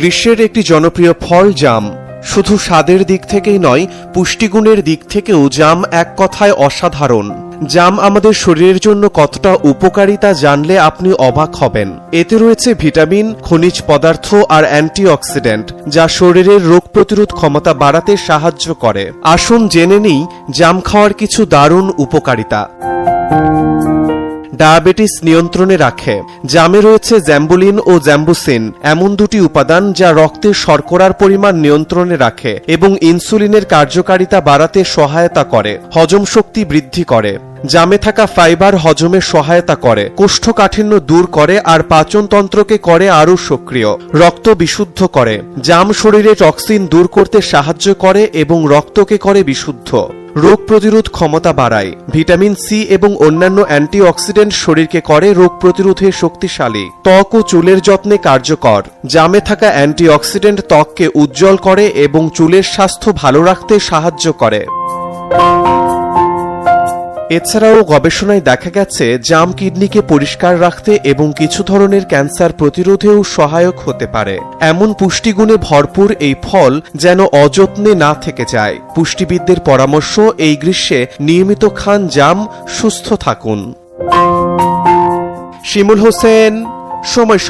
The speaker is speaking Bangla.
গ্রীষ্মের একটি জনপ্রিয় ফল জাম। শুধু স্বাদের দিক থেকেই নয়, পুষ্টিগুণের দিক থেকেও জাম এক কথায় অসাধারণ। জাম আমাদের শরীরের জন্য কতটা উপকারিতা জানলে আপনি অবাক হবেন। এতে রয়েছে ভিটামিন, খনিজ পদার্থ আর অ্যান্টিঅক্সিডেন্ট, যা শরীরের রোগ প্রতিরোধ ক্ষমতা বাড়াতে সাহায্য করে। আসুন জেনে নিই, জাম খাওয়ার কিছু দারুণ উপকারিতা। ডায়াবেটিস নিয়ন্ত্রণে রাখে। জামে রয়েছে জ্যাম্বুলিন ও জ্যাম্বুসিন, এমন দুটি উপাদান যা রক্তের শর্করার পরিমাণ নিয়ন্ত্রণে রাখে এবং ইনসুলিনের কার্যকারিতা বাড়াতে সহায়তা করে, হজম শক্তি বৃদ্ধি করে। জামে থাকা ফাইবার হজমে সহায়তা করে, কোষ্ঠকাঠিন্য দূর করে আর পাচনতন্ত্রকে করে আরও সক্রিয়, রক্ত বিশুদ্ধ করে। জাম শরীরে টক্সিন দূর করতে সাহায্য করে এবং রক্তকে করে বিশুদ্ধ। রোগ প্রতিরোধ ক্ষমতা বাড়ায়। ভিটামিন সি এবং অন্যান্য অ্যান্টিঅক্সিডেন্ট শরীরকে করে রোগ প্রতিরোধে শক্তিশালী। ত্বক ও চুলের যত্নে কার্যকর। জামে থাকা অ্যান্টিঅক্সিডেন্ট ত্বককে উজ্জ্বল করে এবং চুলের স্বাস্থ্য ভালো রাখতে সাহায্য করে। এছাড়াও গবেষণায় দেখা গেছে, জাম কিডনিকে পরিষ্কার রাখতে এবং কিছু ধরনের ক্যান্সার প্রতিরোধেও সহায়ক হতে পারে। এমন পুষ্টিগুণে ভরপুর এই ফল যেন অযত্নে না থেকে যায়। পুষ্টিবিদদের পরামর্শ, এই গ্রীষ্মে নিয়মিত খান জাম, সুস্থ থাকুন। শিমুল হোসেন, সময়